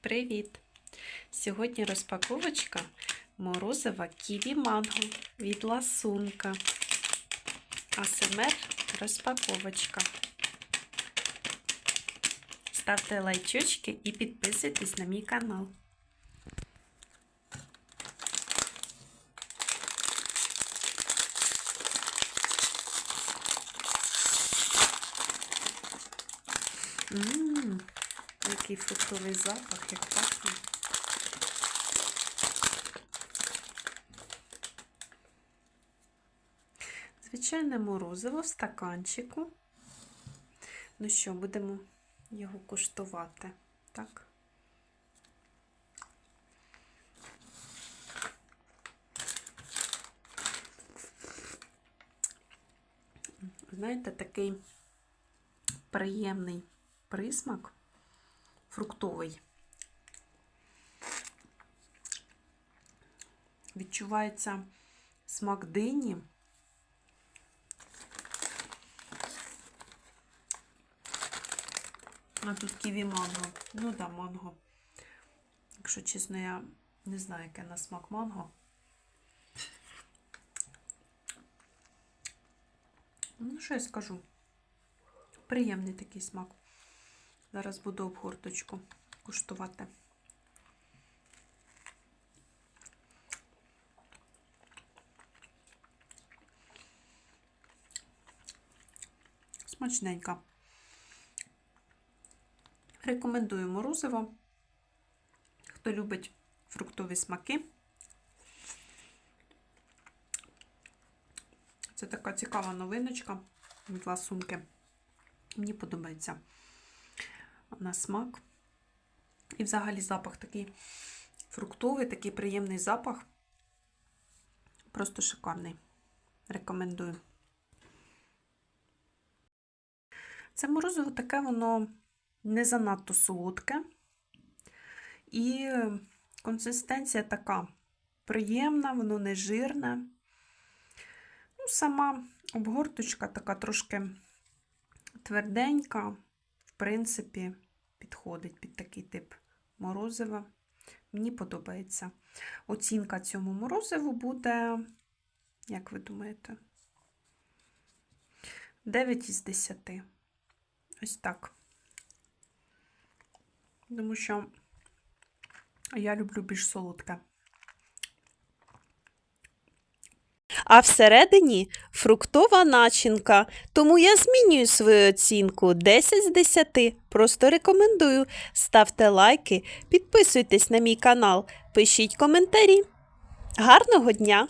Привіт! Сьогодні розпаковочка морозива ківі манго від ласунка. АСМР розпаковочка. Ставте лайчочки і підписуйтесь на мій канал. Ммм, який фруктовий запах, як пахне. Звичайне морозиво в стаканчику. Ну що, будемо його куштувати, так? Знаєте, такий приємний присмак фруктовий. Відчувається смак дині. А тут ківі манго. Ну да, манго. Якщо чесно, я не знаю, яке на смак манго. Ну, що я скажу? Приємний такий смак. Зараз буду обгорточку куштувати. Смачненька. Рекомендую морозиво. Хто любить фруктові смаки. Це така цікава новиночка від ласунки. Мені подобається на смак. І взагалі запах такий фруктовий, такий приємний запах. Просто шикарний. Рекомендую. Це морозиво таке, воно не занадто солодке. І консистенція така приємна, воно не жирне. Ну, сама обгорточка така трошки тверденька, в принципі, підходить під такий тип морозива. Мені подобається. Оцінка цьому морозиву буде, як ви думаєте, 9 із 10. Ось так. Тому що я люблю більш солодке. А всередині фруктова начинка. Тому я змінюю свою оцінку 10 з 10. Просто рекомендую. Ставте лайки, підписуйтесь на мій канал, пишіть коментарі. Гарного дня!